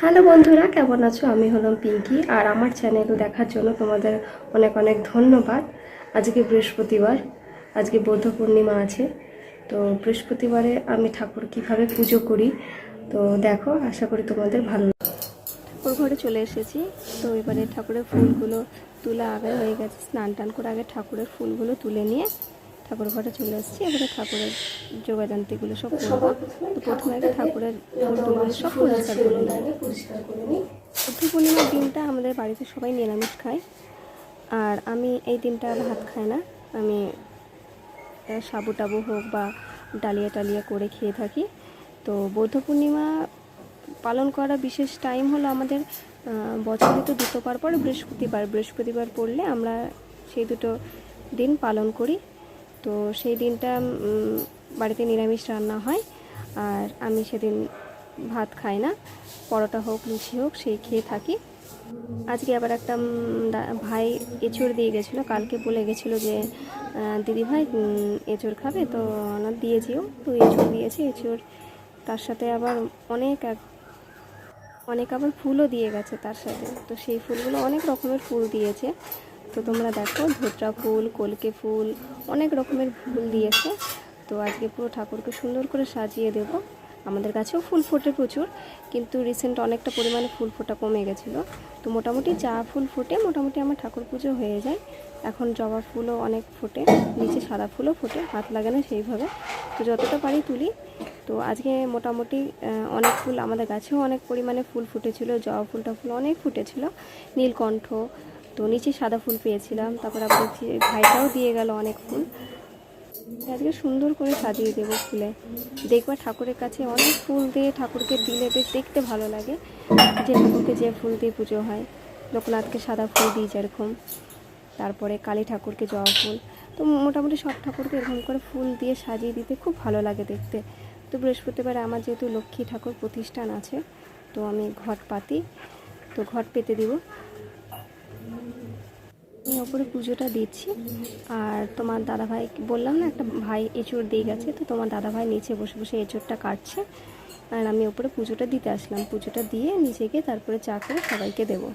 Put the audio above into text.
Hello বন্ধুরা, কেমন আছো আমি হলাম পিঙ্কি আর আমার চ্যানেল দেখার জন্য তোমাদের অনেক অনেক ধন্যবাদ আজকে বৃহস্পতিবার, আজকে বৌদ্ধ পূর্ণিমা আছে, তো বৃহস্পতিবারে আমি ঠাকুর কীভাবে পুজো করি, তো দেখো, আশা করি তোমাদের ভালো। ঠাকুর ঘরে চলে এসেছি তো এবারে ঠাকুরের ফুলগুলো তোলা আগে হয়ে গেছে, স্নান টান করে আগে ঠাকুরের ফুলগুলো তুলে নিয়ে ঠাকুর ঘরে চলে এসেছি এবারে ঠাকুরের যোগাযান্তিগুলো সব করব। তো প্রথমে আগে ঠাকুরের ফুলগুলো সব পরিষ্কার করে নেব বুদ্ধ পূর্ণিমার দিনটা আমাদের বাড়িতে সবাই নিরামিষ খায়। আর আমি এই দিনটা ভাত খাই না। আমি সাবু টাবু হোক বা ডালিয়া টালিয়া করে খেয়ে থাকি। তো বৌদ্ধ পূর্ণিমা পালন করা বিশেষ টাইম হলো আমাদের বছরে তো দুটো পরে বৃহস্পতিবার। বৃহস্পতিবার পড়লে আমরা সেই দুটো দিন পালন করি। তো সেই দিনটা বাড়িতে নিরামিষ রান্না হয়, আর আমি সেদিন ভাত খাই না। পরোটা হোক, লুচি হোক, সেই খেয়ে থাকি। আজকে আবার একটা ভাই এঁচড় দিয়ে গেছিল। কালকে বলে গেছিল যে দিদি ভাই এঁচড় খাবে, তো ওনার দিয়েছিও। তো এঁচড় দিয়েছে, এঁচড়। তার সাথে আবার অনেক এক, অনেক আবার ফুলও দিয়ে গেছে তার সাথে। তো সেই ফুলগুলো অনেক রকমের ফুল দিয়েছে। তো তোমরা দেখো, ধোত্রা ফুল, কলকে ফুল, অনেক রকমের ফুল দিয়েছে। তো আজকে পুরো ঠাকুরকে সুন্দর করে সাজিয়ে দেব। আমাদের কাছেও ফুল ফোটে প্রচুর, কিন্তু রিসেন্ট অনেকটা পরিমাণে ফুল ফোটা কমে গেছিল। তো মোটামুটি যা ফুল ফোটে, মোটামুটি আমার ঠাকুর পুজো হয়ে যায়। এখন জবা ফুলও অনেক ফোটে, নিচে সাদা ফুলও ফোটে, হাত লাগে না সেইভাবে। তো যতটা পারি তুলি। তো আজকে মোটামুটি অনেক ফুল আমাদের গাছেও অনেক পরিমাণে ফুল ফুটেছিল, জবা ফুলটা ফুল অনেক ফুটেছিল। নীলকণ্ঠ তো নিচে সাদা ফুল পেয়েছিলাম, তারপর আবার ভাইটাও দিয়ে গেল অনেক ফুল। আজকে সুন্দর করে সাজিয়ে দেবো ফুলে। দেখবা ঠাকুরের কাছে অনেক ফুল দিয়ে ঠাকুরকে দিলে বেশ দেখতে ভালো লাগে। যে ঠাকুরকে যে ফুল দিয়ে পুজো হয়, লোকনাথকে সাদা ফুল দিই যেরকম, তারপরে কালী ঠাকুরকে জবা ফুল। তো মোটামুটি সব ঠাকুরকে এরকম করে ফুল দিয়ে সাজিয়ে দিতে খুব ভালো লাগে দেখতে। তো বৃহস্পতিবার আমার যেহেতু লক্ষ্মী ঠাকুর প্রতিষ্ঠান আছে, তো আমি ঘট পাতি, তো ঘট পেতে দিব। আমি ওপরে পুজোটা দিচ্ছি। আর তোমার দাদাভাই, বললাম না, একটা ভাই এঁচড় দিয়ে গেছে, তো তোমার দাদাভাই নিচে বসে বসে এঁচড়টা কাটছে। আর আমি ওপরে পুজোটা দিতে আসলাম। পুজোটা দিয়ে নিজেকে তারপরে চা করে সবাইকে দেবো।